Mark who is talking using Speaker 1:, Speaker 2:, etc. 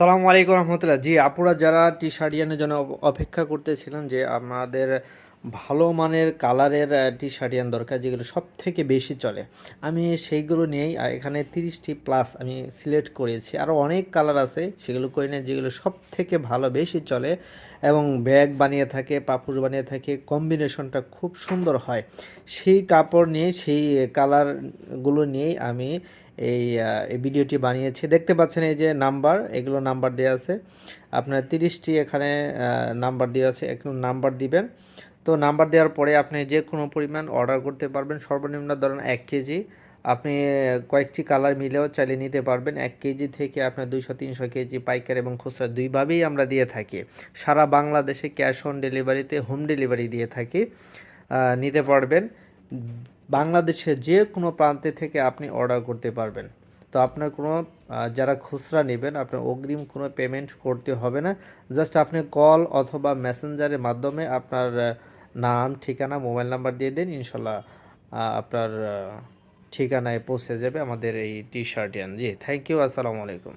Speaker 1: সালামু আলাইকুম রহমতুল্লাহ। জি আপুরা যারা টি শার্ট জন্য অপেক্ষা করতেছিলেন যে আমাদের ভালো মানের কালারের টি শার্ট ইয়ান দরকার যেগুলো সব থেকে বেশি চলে। আমি সেইগুলো নিয়েই এখানে তিরিশটি প্লাস আমি সিলেক্ট করেছি। আরও অনেক কালার আছে, সেগুলো করে নিয়ে যেগুলো সব থেকে ভালো বেশি চলে এবং ব্যাগ বানিয়ে থাকে পাপুর বানিয়ে থাকে কম্বিনেশনটা খুব সুন্দর হয়। সেই কাপড় নিয়ে, সেই কালারগুলো নিয়েই আমি এই ভিডিওটি বানিয়েছি। দেখতে পাচ্ছেন এই যে নাম্বার, এগুলো নাম্বার দেওয়া আছে। আপনার তিরিশটি এখানে নাম্বার দেওয়া আছে একটু নাম্বার দিবেন। তো নাম্বার দেওয়ার পরে আপনি যে কোনো পরিমাণ অর্ডার করতে পারবেন। সর্বনিম্ন ধরেন এক কেজি। আপনি কয়েকটি কালার মিলেও চাইলে নিতে পারবেন। এক কেজি থেকে আপনার দুইশো, তিনশো কেজি পাইকার এবং খুচরা দুইভাবেই আমরা দিয়ে থাকি। সারা বাংলাদেশে ক্যাশ অন ডেলিভারিতে হোম ডেলিভারি দিয়ে থাকি নিতে পারবেন। বাংলাদেশে যে কোনো প্রান্তে থেকে আপনি অর্ডার করতে পারবেন। তো আপনার কোনো যারা খুচরা নেবেন, আপনার অগ্রিম কোনো পেমেন্ট করতে হবে না। জাস্ট আপনি কল অথবা মেসেঞ্জারের মাধ্যমে আপনার নাম, ঠিকানা, মোবাইল নাম্বার দিয়ে দিন, ইনশাল্লাহ আপনার ঠিকানায় পৌঁছে যাবে আমাদের এই টি শার্ট জি থ্যাংক ইউ আসসালামু আলাইকুম।